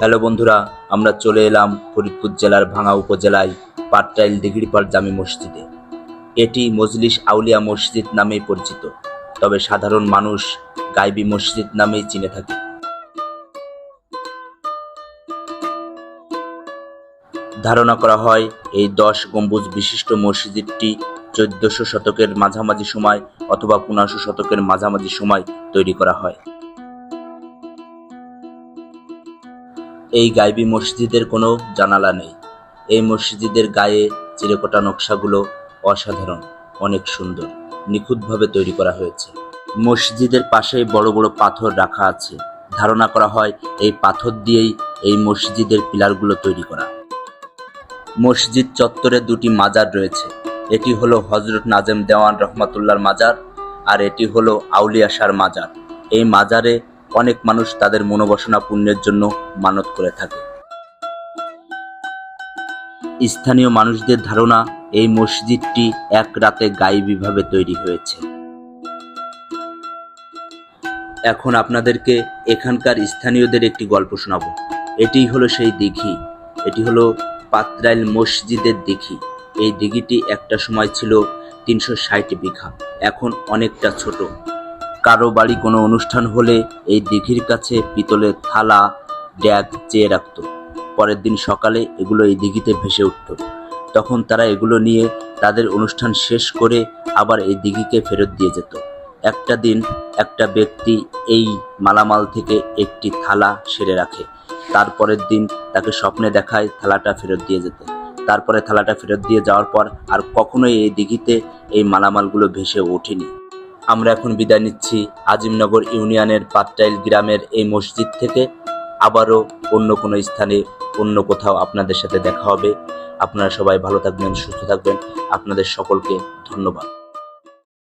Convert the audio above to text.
Hello বন্ধুরা, আমরা চলে এলাম ফরিদপুর জেলার ভাঙা উপজেলায় পাটটাইল দিঘিরপাড় জামি মসজিদে। এটি মজলিস আউলিয়া মসজিদ নামেই পরিচিত, তবে সাধারণ মানুষ গাইবি মসজিদ নামেই চিনে থাকে। ধারণা করা হয়, এই দশ গম্বুজ বিশিষ্ট মসজিদটি চোদ্দশো শতকের মাঝামাঝি সময় অথবা পনেরোশো শতকের মাঝামাঝি সময় তৈরি করা হয়। এই গাইবি মসজিদের কোনো জানালা নেই। এই মসজিদের গায়ে চিরেকোটা নকশাগুলো অসাধারণ, অনেক সুন্দর, নিখুঁতভাবে তৈরি করা হয়েছে। মসজিদের পাশেই বড় বড় পাথর রাখা আছে। ধারণা করা হয় এই পাথর দিয়েই এই মসজিদের পিলারগুলো তৈরি করা। মসজিদ চত্বরে দুটি মাজার রয়েছে। এটি হলো হজরত নাজেম দেওয়ান রহমাতুল্লাহর মাজার আর এটি হলো আউলিয়া শাহর মাজার। এই মাজারে অনেক মানুষ তাদের মনোবাসনা পূর্ণের জন্য মানত করে থাকে। স্থানীয় মানুষদের ধারণা, এই মসজিদটি এক রাতে গাইবীভাবে তৈরি হয়েছে। এখন আপনাদেরকে এখানকার স্থানীয়দের একটি গল্প শোনাবো। এটি হলো সেই দিঘি। এটি হলো পাত্রাইল মসজিদের দিঘি। এই দিঘিটি একটা সময় ছিল তিনশো ষাট বিঘা। এখন অনেকটা ছোট। কারও বাড়ি কোনো অনুষ্ঠান হলে এই দিঘির কাছে পিতলের থালা, ড্যাগ চেয়ে রাখতো। পরের দিন সকালে এগুলো এই দিঘিতে ভেসে উঠত। তখন তারা এগুলো নিয়ে তাদের অনুষ্ঠান শেষ করে আবার এই দিঘিকে ফেরত দিয়ে যেত। একটা দিন একটা ব্যক্তি এই মালামাল থেকে একটি থালা সেরে রাখে। তারপরের দিন তাকে স্বপ্নে দেখায় থালাটা ফেরত দিয়ে যেতে। তারপরে থালাটা ফেরত দিয়ে যাওয়ার পর আর কখনোই এই দিঘিতে এই মালামালগুলো ভেসে ওঠেনি। আমরা এখন বিদায় নিচ্ছি আজিমনগর ইউনিয়নের পাটটাইল গ্রামের এই মসজিদ থেকে। আবারও অন্য কোনো স্থানে, অন্য কোথাও আপনাদের সাথে দেখা হবে। আপনারা সবাই ভালো থাকবেন, সুস্থ থাকবেন। আপনাদের সকলকে ধন্যবাদ।